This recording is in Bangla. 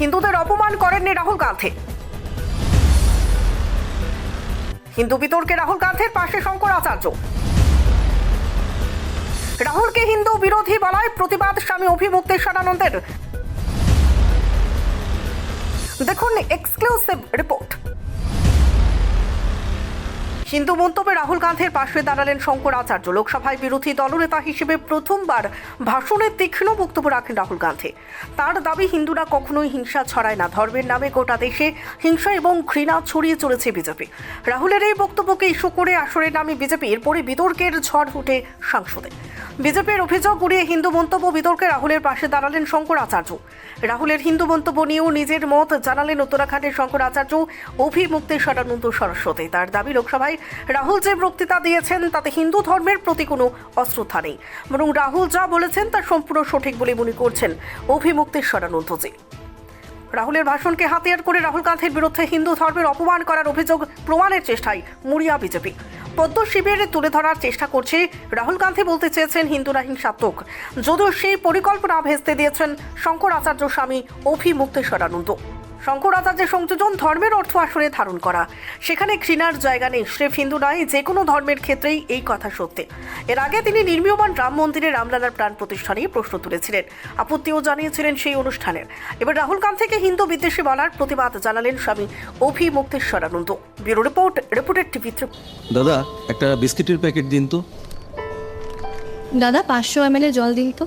হিন্দুদের অপমান করেননি রাহুল গান্ধী। হিন্দু বিতর্কে রাহুল গান্ধীর পাশে শঙ্কর আচার্য। রাহুলকে হিন্দু বিরোধী বলায় প্রতিবাদ স্বামী অভিমুক্তি অভিমুক্তেশ্বরানন্দের দেখুন এক্সক্লুসিভ রিপোর্ট হিন্দু মন্তব্যে রাহুল গান্ধীর পাশে দাঁড়ালেন শঙ্কর আচার্য। লোকসভায় বিরোধী দলনেতা হিসেবে প্রথমবার ভাষণের তীক্ষ্ণ বক্তব্য রাখেন রাহুল গান্ধী। তার দাবি, হিন্দুরা কখনোই হিংসা ছড়ায় না। ধর্মের নামে গোটা দেশে হিংসা এবং ঘৃণা ছড়িয়ে চলেছে বিজেপি। রাহুলের এই বক্তব্যকে ইস্যু করে আসরের নামে বিজেপি এরপরে বিতর্কের ঝড় উঠে সংসদে। বিজেপির অভিযোগ উড়িয়ে হিন্দু মন্তব্য বিতর্কে রাহুলের পাশে দাঁড়ালেন শঙ্কর আচার্য। রাহুলের হিন্দু মন্তব্য নিয়েও নিজের মত জানালেন উত্তরাখণ্ডের শঙ্কর আচার্য অভিমুক্তেশ্বরানন্দ সরস্বতী। তার দাবি, লোকসভায় রাহুল যে বক্তৃতা দিয়েছেন, তাতে হিন্দু ধর্মের প্রতি কোনো অশ্রদ্ধা নেই। বরং রাহুল যা বলেছেন, তা সম্পূর্ণ সঠিক বলে মনে করছেন অভিমুক্তেশ্বরানন্দজি রাহুলের ভাষণকে হাতিয়ার করে রাহুল গান্ধীর বিরুদ্ধে হিন্দু ধর্মের অপমান করার অভিযোগ প্রমাণের চেষ্টায় মুড়িয়া বিজেপি। পদ্ম শিবিরে তুলে ধরার চেষ্টা করছে, রাহুল গান্ধী বলতে চেয়েছেন হিন্দুরা হিংসাত্মক। যদিও সেই পরিকল্পনা ভেস্তে দিয়েছেন শঙ্কর আচার্য স্বামী অভিমুক্তেশ্বরানন্দ শঙ্কর আচার্যের সংযোজন ধর্মের অর্থ আসলে ধারণ করা। সেখানে ঘৃণার জায়গা নেই স্রেফ হিন্দু নয় যে কোনো ধর্মের ক্ষেত্রেই এই কথা সত্যি। এর আগে তিনি নির্মীয়মান রাম মন্দিরে রামলালার প্রাণ প্রতিষ্ঠা নিয়ে প্রশ্ন তুলেছিলেন। আপত্তিও জানিয়েছিলেন সেই অনুষ্ঠানের। এবার রাহুল গান্ধীকে হিন্দু বিদ্বেষী বলার প্রতিবাদ জানালেন Swami Avimukteshwaranand bureau report reported TV দাদা একটা বিস্কিটের প্যাকেট দিন তো। দাদা পাঁচশো এম জল দিন তো।